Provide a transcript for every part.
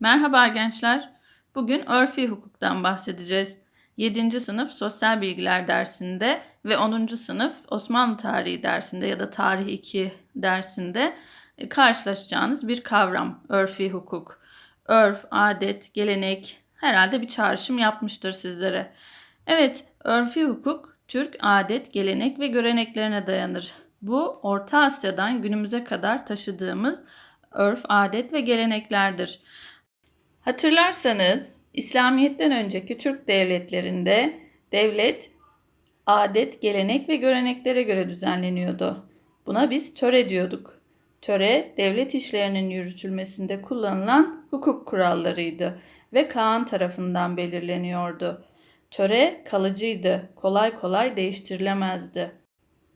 Merhaba gençler. Bugün örfi hukuktan bahsedeceğiz. 7. sınıf sosyal bilgiler dersinde ve 10. sınıf Osmanlı tarihi dersinde ya da tarih 2 dersinde karşılaşacağınız bir kavram örfi hukuk. Örf, adet, gelenek herhalde bir çağrışım yapmıştır sizlere. Evet, örfi hukuk Türk adet, gelenek ve göreneklerine dayanır. Bu Orta Asya'dan günümüze kadar taşıdığımız örf, adet ve geleneklerdir. Hatırlarsanız İslamiyet'ten önceki Türk devletlerinde devlet adet, gelenek ve göreneklere göre düzenleniyordu. Buna biz töre diyorduk. Töre devlet işlerinin yürütülmesinde kullanılan hukuk kurallarıydı ve Kaan tarafından belirleniyordu. Töre kalıcıydı, kolay kolay değiştirilemezdi.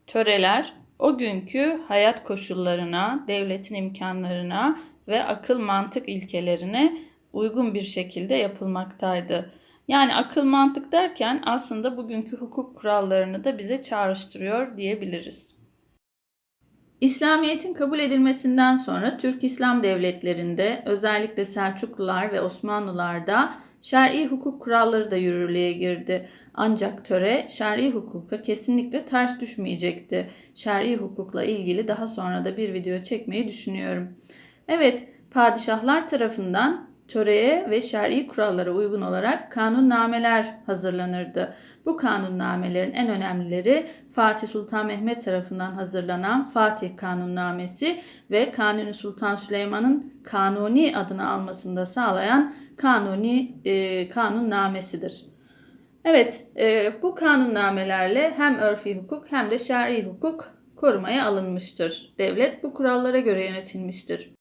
Töreler o günkü hayat koşullarına, devletin imkanlarına ve akıl mantık ilkelerine uygun bir şekilde yapılmaktaydı. Yani akıl mantık derken aslında bugünkü hukuk kurallarını da bize çağrıştırıyor diyebiliriz. İslamiyet'in kabul edilmesinden sonra Türk İslam devletlerinde özellikle Selçuklular ve Osmanlılar'da şer'i hukuk kuralları da yürürlüğe girdi. Ancak töre şer'i hukuka kesinlikle ters düşmeyecekti. Şer'i hukukla ilgili daha sonra da bir video çekmeyi düşünüyorum. Evet, padişahlar tarafından töreye ve şer'i kurallara uygun olarak kanunnameler hazırlanırdı. Bu kanunnamelerin en önemlileri Fatih Sultan Mehmet tarafından hazırlanan Fatih Kanunnamesi ve Kanuni Sultan Süleyman'ın Kanuni adını almasını da sağlayan Kanuni e, Kanunnamesidir. Evet, e, bu kanunnamelerle hem örfi hukuk hem de şer'i hukuk korumaya alınmıştır. Devlet bu kurallara göre yönetilmiştir.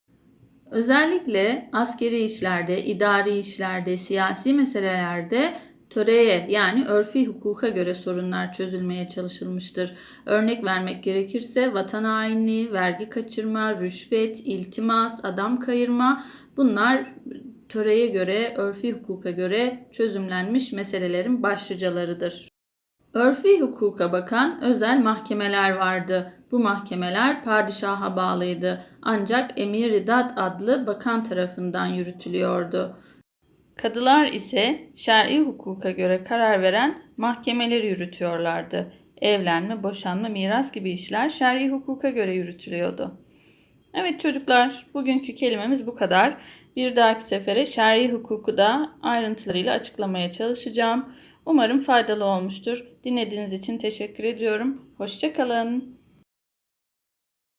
Özellikle askeri işlerde, idari işlerde, siyasi meselelerde töreye yani örfi hukuka göre sorunlar çözülmeye çalışılmıştır. Örnek vermek gerekirse vatan hainliği, vergi kaçırma, rüşvet, iltimas, adam kayırma bunlar töreye göre, örfi hukuka göre çözümlenmiş meselelerin başlıcalarıdır. Örfi hukuka bakan özel mahkemeler vardı. Bu mahkemeler padişaha bağlıydı. Ancak Emir Ridat adlı bakan tarafından yürütülüyordu. Kadılar ise şer'i hukuka göre karar veren mahkemeleri yürütüyorlardı. Evlenme, boşanma, miras gibi işler şer'i hukuka göre yürütülüyordu. Evet çocuklar, bugünkü kelimemiz bu kadar. Bir dahaki sefere şer'i hukuku da ayrıntılarıyla açıklamaya çalışacağım. Umarım faydalı olmuştur. Dinlediğiniz için teşekkür ediyorum. Hoşçakalın.